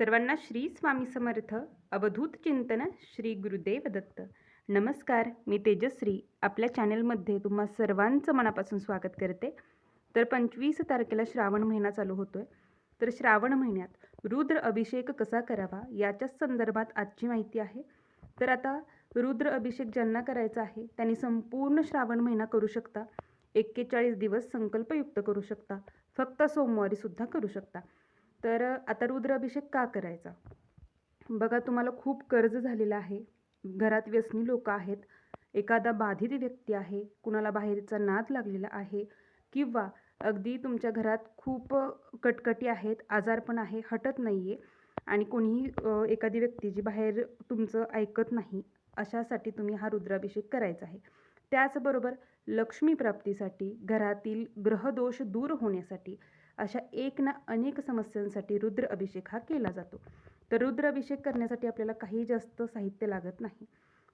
सर्वांना श्री स्वामी समर्थ. अवधूत चिंतन श्री गुरुदेव दत्त. नमस्कार मी तेजश्री. आपल्या चॅनलमध्ये तुम्हा सर्वांचं मनापासून स्वागत करते. तर पंचवीस तारखेला श्रावण महिना चालू होतोय. तर श्रावण महिन्यात रुद्र अभिषेक कसा करावा याच्याच संदर्भात आजची माहिती आहे. तर आता रुद्र अभिषेक ज्यांना करायचा आहे त्यांनी संपूर्ण श्रावण महिना करू शकता. एक्केचाळीस दिवस संकल्पयुक्त करू शकता. फक्त सोमवारीसुद्धा करू शकता. तर आता रुद्राभिषेक का करायचा? बघा तुम्हाला खूप कर्ज झालेलं आहे. घरात व्यसनी लोक आहेत. एखादा बाधित व्यक्ती आहे. कुणाला बाहेरचा नाद लागलेला आहे. किंवा अगदी तुमच्या घरात खूप कटकटी आहेत. आजारपण आहे. हटत नाही आहे आणि कोणीही एखादी व्यक्ती जी बाहेर तुमचं ऐकत नाही अशासाठी तुम्ही हा रुद्राभिषेक करायचा आहे. त्याचबरोबर लक्ष्मी प्राप्तीसाठी घरातील ग्रहदोष दूर होण्यासाठी अशा एक ना अनेक समस्यांसाठी रुद्र अभिषेक हा केला जातो. तर रुद्र अभिषेक करण्यासाठी आपल्याला काही जास्त साहित्य लागत नाही.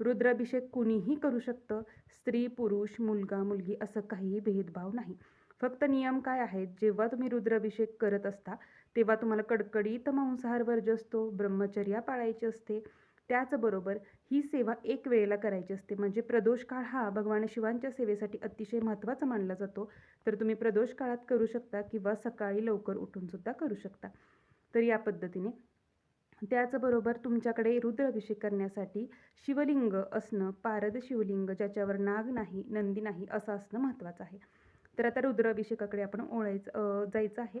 रुद्राभिषेक कुणीही करू शकतं. स्त्री पुरुष मुलगा मुलगी असं काहीही भेदभाव नाही. फक्त नियम काय आहेत? जेव्हा तुम्ही रुद्राभिषेक करत असता तेव्हा तुम्हाला कडकडीत मांसाहार वर्ज असतो ब्रह्मचर्या पाळायची असते. त्याचबरोबर ही सेवा एक वेळेला करायची असते. म्हणजे प्रदोष काळ हा भगवान शिवांच्या सेवेसाठी अतिशय महत्त्वाचा मानला जातो. तर तुम्ही प्रदोष काळात करू शकता किंवा सकाळी लवकर उठून सुद्धा करू शकता. तर या पद्धतीने. त्याचबरोबर तुमच्याकडे रुद्राभिषेक करण्यासाठी शिवलिंग असणं पारद शिवलिंग ज्याच्यावर नाग नाही नंदी नाही असं असणं महत्त्वाचं आहे. तर आता रुद्राभिषेकाकडे आपण ओळायचं जायचं आहे.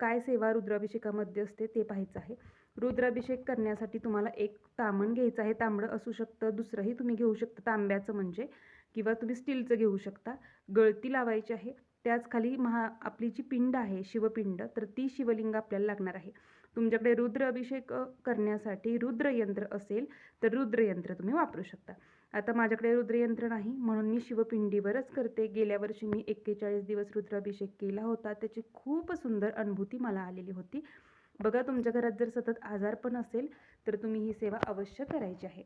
काय सेवा रुद्राभिषेकामध्ये असते ते पाहायचं आहे. रुद्राभिषेक करण्यासाठी तुम्हाला एक तामण घ्यायचं आहे. तांबडं असू शकतं दुसरंही तुम्ही घेऊ शकता. तांब्याचं म्हणजे किंवा तुम्ही स्टीलचं घेऊ शकता. गळती लावायची आहे. त्याच खाली महा आपली जी पिंड आहे शिवपिंड तर ती शिवलिंग आपल्याला लागणार आहे. तुमच्याकडे रुद्र अभिषेक करण्यासाठी रुद्रयंत्र असेल तर रुद्रयंत्र तुम्ही वापरू शकता. आता माझ्याकडे रुद्रयंत्र नाही म्हणून मी शिवपिंडीवरच करते. गेल्या वर्षी मी एक्केचाळीस दिवस रुद्राभिषेक केला होता. त्याची खूप सुंदर अनुभूती मला आलेली होती. बघा तुमच्या घरात जर सतत आजारपण असेल तर तुम्ही ही सेवा अवश्य करायची आहे.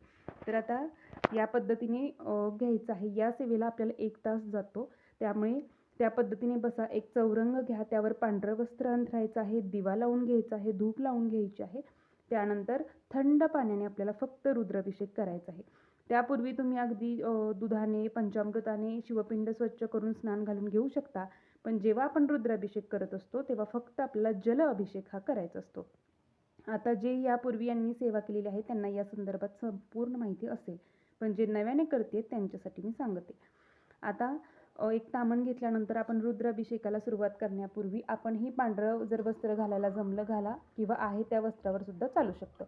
तर आता या पद्धतीने घ्यायचं आहे. या सेवेला आपल्याला एक तास जातो. त्यामुळे त्या पद्धतीने बसा एक चौरंग घ्या त्यावर पांढरं वस्त्र अंथरायचं आहे दिवा लावून घ्यायचा आहे धूप लावून घ्यायची आहे. त्यानंतर थंड पाण्याने आपल्याला फक्त रुद्राभिषेक करायचा आहे. त्यापूर्वी तुम्ही अगदी दुधाने पंचामृताने शिवपिंड स्वच्छ करून स्नान घालून घेऊ शकता. पण जेव्हा आपण रुद्राभिषेक करत असतो तेव्हा फक्त आपला जल अभिषेक हा करायचा असतो. आता जे यापूर्वी यांनी सेवा केलेली आहे त्यांना या संदर्भात संपूर्ण माहिती असेल. पण जे नव्याने करते त्यांच्यासाठी मी सांगते. आता एक तामण घेतल्यानंतर आपण रुद्राभिषेकाला सुरुवात करण्यापूर्वी आपणही पांढरं जर वस्त्र घालायला जमलं घाला किंवा आहे त्या वस्त्रावर सुद्धा चालू शकतं.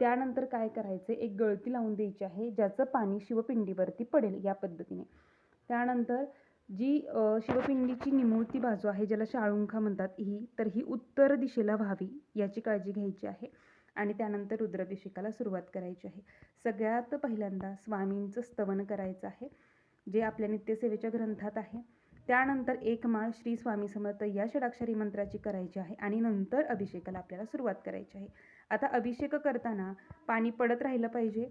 त्यानंतर काय करायचं? एक गळती लावून द्यायची आहे ज्याचं पाणी शिवपिंडीवरती पडेल या पद्धतीने. त्यानंतर जी शिवपिंडीची निमुळती बाजू आहे ज्याला शाळुंखा म्हणतात ही तर ही उत्तर दिशेला व्हावी याची काळजी घ्यायची आहे. आणि त्यानंतर रुद्राभिषेकाला सुरुवात करायची आहे. सगळ्यात पहिल्यांदा स्वामींचं स्तवन करायचं आहे जे आपल्या नित्यसेवेच्या ग्रंथात आहे. त्यानंतर एक माळ श्री स्वामी समर्थ या षडाक्षरी मंत्राची करायची आहे आणि नंतर अभिषेकाला आपल्याला सुरुवात करायची आहे. आता अभिषेक करताना पाणी पडत राहिलं पाहिजे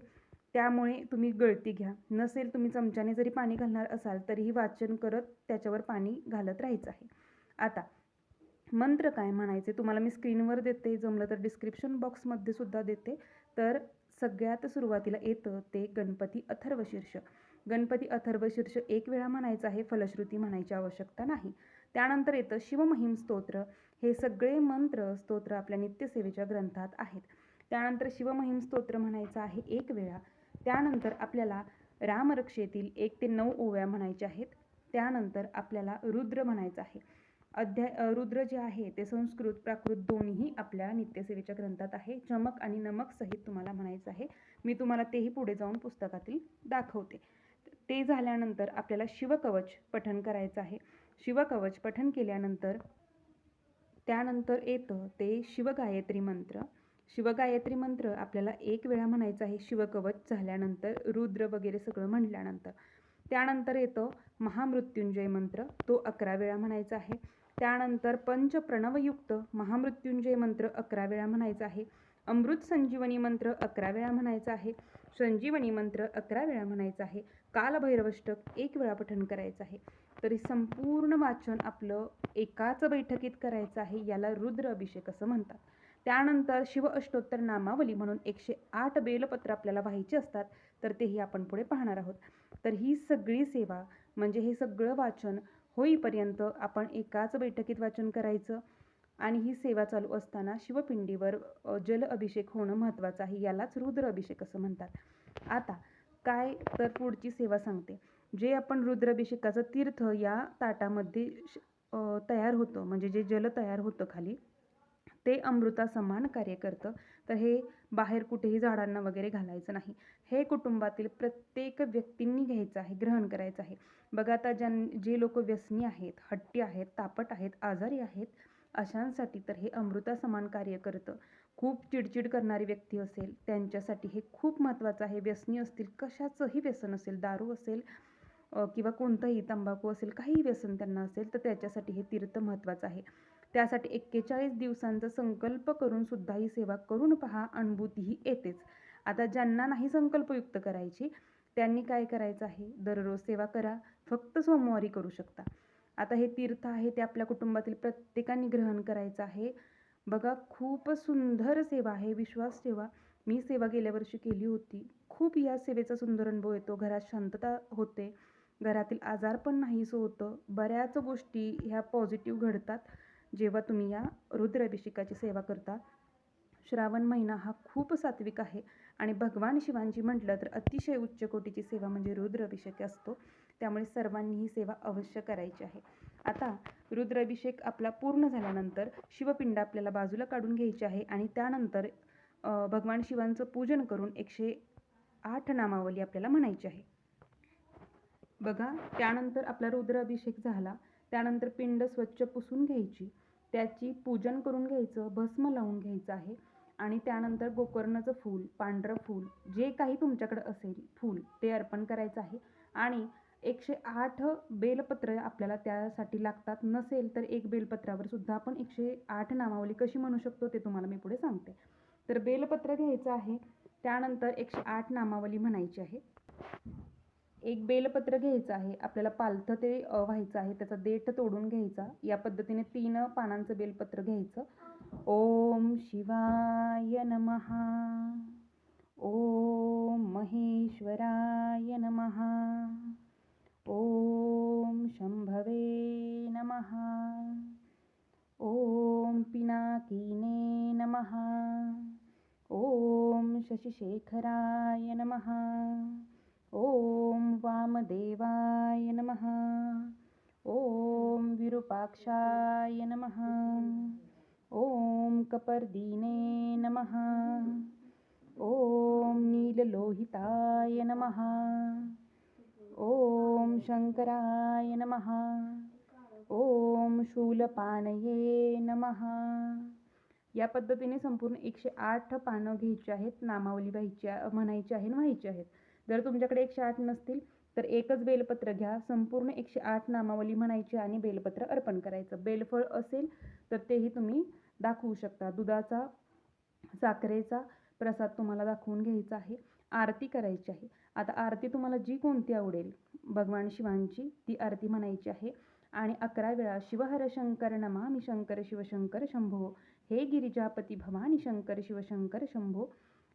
त्यामुळे तुम्ही गळती घ्या. नसेल तुम्ही चमच्याने जरी पाणी घालणार असाल तरीही वाचन करत त्याच्यावर पाणी घालत राहायचं आहे. आता मंत्र काय म्हणायचे? तुम्हाला मी स्क्रीनवर देते जमलं तर डिस्क्रिप्शन बॉक्समध्ये सुद्धा देते. तर सगळ्यात सुरुवातीला येतं ते गणपती अथर्वशीर्ष गणपती अथर्वशीर्ष एक वेळा म्हणायचं आहे फलश्रुती म्हणायची आवश्यकता नाही. त्यानंतर येतं शिवमहिम स्तोत्र. हे सगळे मंत्र स्तोत्र आपल्या नित्यसेवेच्या ग्रंथात आहेत. त्यानंतर शिवमहिम स्तोत्र म्हणायचं आहे एक वेळा. त्यानंतर आपल्याला रामरक्षेतील एक ते नऊ ओव्या म्हणायच्या आहेत. त्यानंतर आपल्याला रुद्र म्हणायचं आहे. अध्याय रुद्र जे आहे ते संस्कृत प्राकृत दोन्ही आपल्या नित्यसेवेच्या ग्रंथात आहे. चमक आणि नमक सहित तुम्हाला म्हणायचं आहे. मी तुम्हाला तेही पुढे जाऊन पुस्तकातील दाखवते. ते झाल्यानंतर आपल्याला शिवकवच पठण करायचं आहे. शिवकवच पठण केल्यानंतर त्यानंतर येतं ते शिवगायत्री मंत्र. शिवगायत्री मंत्र आपल्याला एक वेळा म्हणायचा आहे शिवकवच झाल्यानंतर रुद्र वगैरे सगळं म्हटल्यानंतर त्यानंतर येतो महामृत्युंजय मंत्र तो अकरा वेळा म्हणायचा आहे. त्यानंतर पंच प्रणवयुक्त महामृत्युंजय मंत्र अकरा वेळा म्हणायचा आहे. अमृत संजीवनी मंत्र अकरा वेळा म्हणायचा आहे. संजीवनी मंत्र अकरा वेळा म्हणायचा आहे. कालभैरवष्टक एक वेळा पठण करायचं आहे. तरी संपूर्ण वाचन आपलं एकाच बैठकीत करायचं आहे याला रुद्र अभिषेक असं म्हणतात. त्यानंतर शिव अष्टोत्तर नामावली म्हणून एकशे आठ बेलपत्र आपल्याला व्हायची असतात तर तेही आपण पुढे पाहणार आहोत. तर ही सगळी सेवा म्हणजे हे सगळं वाचन होईपर्यंत आपण एकाच बैठकीत वाचन करायचं आणि ही सेवा चालू असताना शिवपिंडीवर जल अभिषेक होणं महत्त्वाचं आहे यालाच रुद्र अभिषेक असं म्हणतात. आता काय तर पुढची सेवा सांगते. जे आपण रुद्राभिषेकाचं तीर्थ या ताटामध्ये श- तयार होतं म्हणजे जे जल तयार होतं खाली ते अमृता समान कार्य करतं. तर हे बाहेर कुठेही झाडांना वगैरे घालायचं नाही. हे कुटुंबातील प्रत्येक व्यक्तींनी घ्यायचं आहे ग्रहण करायचं आहे. बघा आता ज्यां जे लोक व्यसनी आहेत हट्टी आहेत तापट आहेत आजारी आहेत अशांसाठी तर हे अमृता समान कार्य करतं. खूप चिडचिड करणारी व्यक्ती असेल त्यांच्यासाठी हे खूप महत्त्वाचं आहे. व्यसनी असतील कशाचंही व्यसन असेल दारू असेल किंवा कोणतंही तंबाखू असेल काहीही व्यसन त्यांना असेल तर त्याच्यासाठी हे तीर्थ महत्त्वाचं आहे. त्यासाठी एक्केचाळीस दिवसांचा संकल्प करून सुद्धा ही सेवा करून पहा अनुभूतीही येतेच. आता ज्यांना नाही संकल्पयुक्त करायची त्यांनी काय करायचं आहे? दररोज सेवा करा फक्त सोमवारी करू शकता. आता हे तीर्थ आहे ते आपल्या कुटुंबातील प्रत्येकाने ग्रहण करायचं आहे. बघा खूप सुंदर सेवा आहे विश्वास ठेवा. मी सेवा गेल्या वर्षी केली होती. खूप या सेवेचा सुंदर अनुभव येतो. घरात शांतता होते. घरातील आजार पण नाहीसं होतं. बऱ्याच गोष्टी ह्या पॉझिटिव्ह घडतात. जेव्हा तुम्ही या रुद्राभिषेकाची सेवा करता श्रावण महिना हा खूप सात्विक आहे. आणि भगवान शिवांची म्हटलं तर अतिशय उच्च कोटीची सेवा म्हणजे रुद्राभिषेक असतो. त्यामुळे सर्वांनी ही सेवा अवश्य करायची आहे. आता रुद्राभिषेक आपला पूर्ण झाल्यानंतर शिवपिंड आपल्याला बाजूला काढून घ्यायची आहे आणि त्यानंतर भगवान शिवांचं पूजन करून एकशे आठ नामावली आपल्याला म्हणायची आहे. बघा त्यानंतर आपला रुद्राभिषेक झाला. त्यानंतर पिंड स्वच्छ पुसून घ्यायची. त्याची पूजन करून घ्यायचं भस्म लावून घ्यायचं आहे. आणि त्यानंतर गोकर्णाचं फूल पांढरं फूल जे काही तुमच्याकडे असेल फूल ते अर्पण करायचं आहे. आणि एकशे आठ बेलपत्र आपल्याला त्यासाठी लागतात. नसेल तर एक बेलपत्रावर सुद्धा आपण एकशे आठ नामावली कशी म्हणू शकतो ते तुम्हाला मी पुढे सांगते. तर बेलपत्र घ्यायचं आहे. त्यानंतर एकशे आठ नामावली म्हणायची आहे. एक बेलपत्र घ्यायचं आहे आपल्याला पालथं ते व्हायचं आहे त्याचा देठ तोडून घ्यायचा. या पद्धतीने तीन पानांचं बेलपत्र घ्यायचं. ओम शिवाय नमहा ओम महेश्वराय नमहा ओम शंभवे नमहा ओम पिनाकिने नमहा ओम शशिशेखराय नमहा वामदेवाय नमः. ॐ विरूपाक्षाय नमः. ॐ कपर्दीने नमः. ॐ नीललोहिताय नमः. ॐ शङ्कराय नमः. ॐ शूलपाणये नमः. या पद्धतीने संपूर्ण एकशे आठ पानं घ्यायची आहेत नामावली व्हायची म्हणायची आहे आणि व्हायची आहेत. जर तुमच्याकडे एकशे आठ नसतील तर एकच बेलपत्र घ्या. संपूर्ण एकशे आठ नामावली म्हणायची आणि बेलपत्र अर्पण करायचं. बेलफळ असेल तर तेही तुम्ही दाखवू शकता. दुधाचा साखरेचा प्रसाद तुम्हाला दाखवून घ्यायचा आहे. आरती करायची आहे. आता आरती तुम्हाला जी कोणती आवडेल? भगवान शिवांची ती आरती म्हणायची आहे. आणि अकरा वेळा शिवहर शंकर नमामि शंकर शिवशंकर शंभो. हे गिरिजापती भवानी शंकर शिवशंकर शंभो.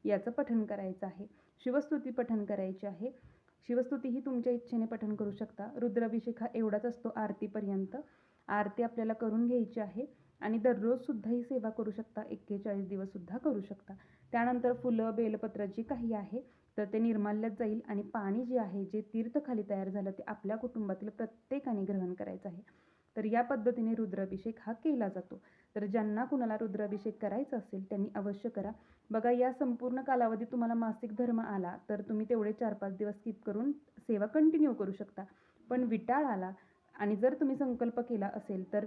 याचं पठण करायचं आहे. शिवस्तुती पठण करायची आहे. शिवस्तुतीही तुमच्या इच्छेने पठण करू शकता. रुद्राभिषेक हा एवढाच असतो आरतीपर्यंत. आरती आपल्याला करून घ्यायची आहे आणि दररोजसुद्धा ही सेवा करू शकता. एक्केचाळीस दिवससुद्धा करू शकता. त्यानंतर फुलं बेलपत्र जी काही आहे तर ते निर्माल्यात जाईल आणि पाणी जे आहे जे तीर्थखाली तयार झालं ते आपल्या कुटुंबातील प्रत्येकाने ग्रहण करायचं आहे. तर या पद्धतीने रुद्राभिषेक हा केला जातो. तर ज्यांना कुणाला रुद्राभिषेक करायचा असेल त्यांनी अवश्य करा. बघा या संपूर्ण कालावधीत तुम्हाला मासिक धर्म आला तर तुम्ही तेवढे चार पाच दिवस स्किप करून सेवा कंटिन्यू करू शकता. पण विटाळ आला आणि जर तुम्ही संकल्प केला असेल तर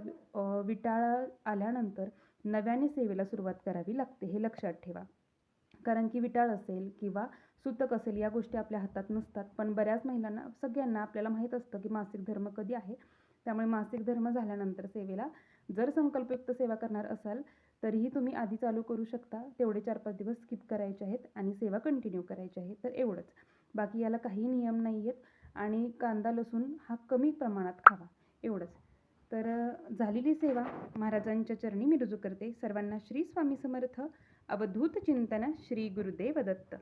विटाळ आल्यानंतर नव्याने सेवेला सुरुवात करावी लागते हे लक्षात ठेवा. कारण की विटाळ असेल किंवा सुतक असेल या गोष्टी आपल्या हातात नसतात. पण बऱ्याच महिलांना सगळ्यांना आपल्याला माहीत असतं की मासिक धर्म कधी आहे. त्यामुळे मासिक धर्म झाल्यानंतर सेवेला जर संकल्पयुक्त सेवा करणार असाल तरीही तुम्ही आधी चालू करू शकता. तेवढे चार पाच दिवस स्किप करायचे आहेत आणि सेवा कंटिन्यू करायची आहे. तर एवढंच. बाकी याला काही नियम नाही आहेत आणि कांदा लसूण हा कमी प्रमाणात खावा. एवढंच. तर झालेली सेवा महाराजांच्या चरणी मी रुजू करते. सर्वांना श्री स्वामी समर्थ. अवधूत चिंतन श्री गुरुदेव दत्त.